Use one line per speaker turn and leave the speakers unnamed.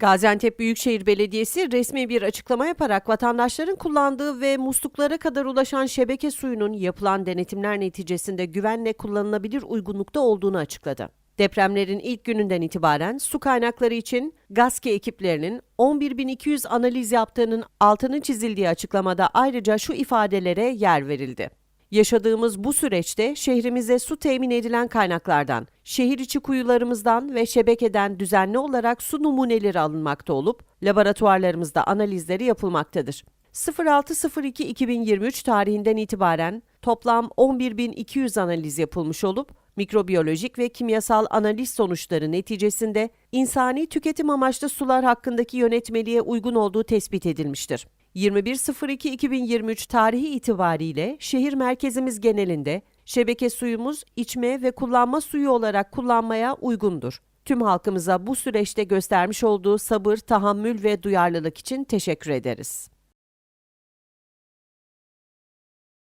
Gaziantep Büyükşehir Belediyesi resmi bir açıklama yaparak vatandaşların kullandığı ve musluklara kadar ulaşan şebeke suyunun yapılan denetimler neticesinde güvenle kullanılabilir uygunlukta olduğunu açıkladı. Depremlerin ilk gününden itibaren su kaynakları için GASKE ekiplerinin 11.200 analiz yaptığının altını çizildiği açıklamada ayrıca şu ifadelere yer verildi. Yaşadığımız bu süreçte şehrimize su temin edilen kaynaklardan, şehir içi kuyularımızdan ve şebekeden düzenli olarak su numuneleri alınmakta olup laboratuvarlarımızda analizleri yapılmaktadır. 06.02.2023 tarihinden itibaren toplam 11.200 analiz yapılmış olup mikrobiyolojik ve kimyasal analiz sonuçları neticesinde insani tüketim amaçlı sular hakkındaki yönetmeliğe uygun olduğu tespit edilmiştir. 21.02.2023 tarihi itibariyle şehir merkezimiz genelinde şebeke suyumuz içme ve kullanma suyu olarak kullanmaya uygundur. Tüm halkımıza bu süreçte göstermiş olduğu sabır, tahammül ve duyarlılık için teşekkür ederiz.